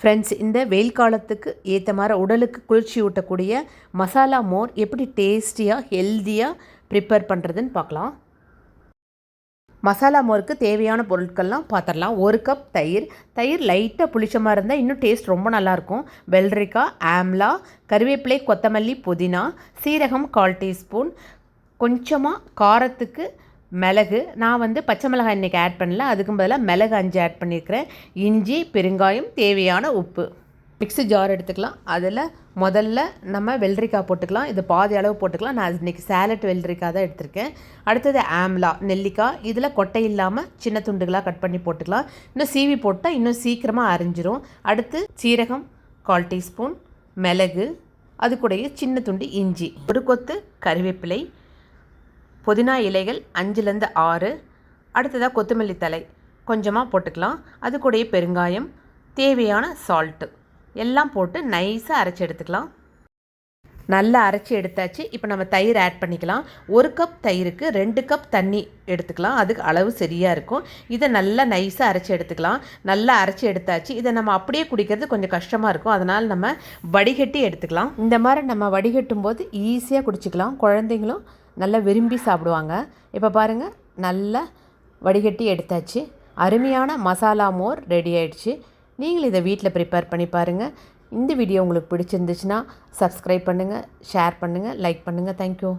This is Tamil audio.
ஃப்ரெண்ட்ஸ் இந்த வெயில் காலத்துக்கு ஏற்ற மாதிரி உடலுக்கு குளிர்ச்சி ஊட்டக்கூடிய மசாலா மோர் எப்படி டேஸ்டியாக ஹெல்த்தியாக ப்ரிப்பேர் பண்ணுறதுன்னு பார்க்கலாம் மசாலா மோருக்கு தேவையான பொருட்கள்லாம் பார்த்துடலாம் ஒரு கப் தயிர். தயிர் லைட்டாக புளிச்ச மாதிரி இருந்தால் இன்னும் டேஸ்ட் ரொம்ப நல்லாயிருக்கும் வெள்ளரிக்காய் ஆம்லா கருவேப்பிலை கொத்தமல்லி புதினா சீரகம் கால் டீஸ்பூன். கொஞ்சமாக காரத்துக்கு மிளகு. நான் வந்து பச்சை மிளகாய் இன்றைக்கி ஆட் பண்ணல. அதுக்கு பதிலாக மிளகு அஞ்சு ஆட் பண்ணியிருக்கிறேன் இஞ்சி பெருங்காயம் தேவையான உப்பு. மிக்ஸி ஜார் எடுத்துக்கலாம். அதில் முதல்ல நம்ம வெள்ளரிக்காய் போட்டுக்கலாம். இது பாதி அளவு போட்டுக்கலாம். நான் இன்றைக்கி சேலட் வெள்ளரிக்காய் தான் எடுத்திருக்கேன். அடுத்தது ஆம்லா நெல்லிக்காய். இதில் கொட்டை இல்லாமல் சின்ன துண்டுகளாக கட் பண்ணி போட்டுக்கலாம். இன்னும் சீவி போட்டால் இன்னும் சீக்கிரமாக அரிஞ்சிரும். அடுத்து சீரகம் கால் டீஸ்பூன் மிளகு. அது கூடயே சின்ன துண்டு இஞ்சி. ஒரு கொத்து கறிவேப்பிலை புதினா இலைகள் அஞ்சுலேருந்து ஆறு. அடுத்ததாக கொத்தமல்லி தலை கொஞ்சமாக போட்டுக்கலாம். அது கூடயே பெருங்காயம் தேவையான சால்ட்டு எல்லாம் போட்டு நைஸாக அரைச்சி எடுத்துக்கலாம். நல்லா அரைச்சி எடுத்தாச்சு. இப்போ நம்ம தயிர் ஆட் பண்ணிக்கலாம். ஒரு கப் தயிருக்கு ரெண்டு கப் தண்ணி எடுத்துக்கலாம். அதுக்கு அளவு சரியாக இருக்கும். இதை நல்லா நைஸாக அரைச்சி எடுத்துக்கலாம். நல்லா அரைச்சி எடுத்தாச்சு. இதை நம்ம அப்படியே குடிக்கிறது கொஞ்சம் கஷ்டமாக இருக்கும். அதனால் நம்ம வடிகட்டி எடுத்துக்கலாம். இந்த மாதிரி நம்ம வடிகட்டும் போது ஈஸியாக குடிச்சிக்கலாம். குழந்தைங்களும் நல்லா விரும்பி சாப்பிடுவாங்க. இப்போ பாருங்கள் நல்லா வடிகட்டி எடுத்தாச்சு. அருமையான மசாலா மோர் ரெடி ஆயிடுச்சு. நீங்கள் இதை வீட்டில் ப்ரிப்பேர் பண்ணி பாருங்கள் இந்த வீடியோ உங்களுக்கு பிடிச்சிருந்துச்சுன்னா சப்ஸ்கிரைப் பண்ணுங்கள் ஷேர் பண்ணுங்கள் லைக் பண்ணுங்கள் தேங்க்யூ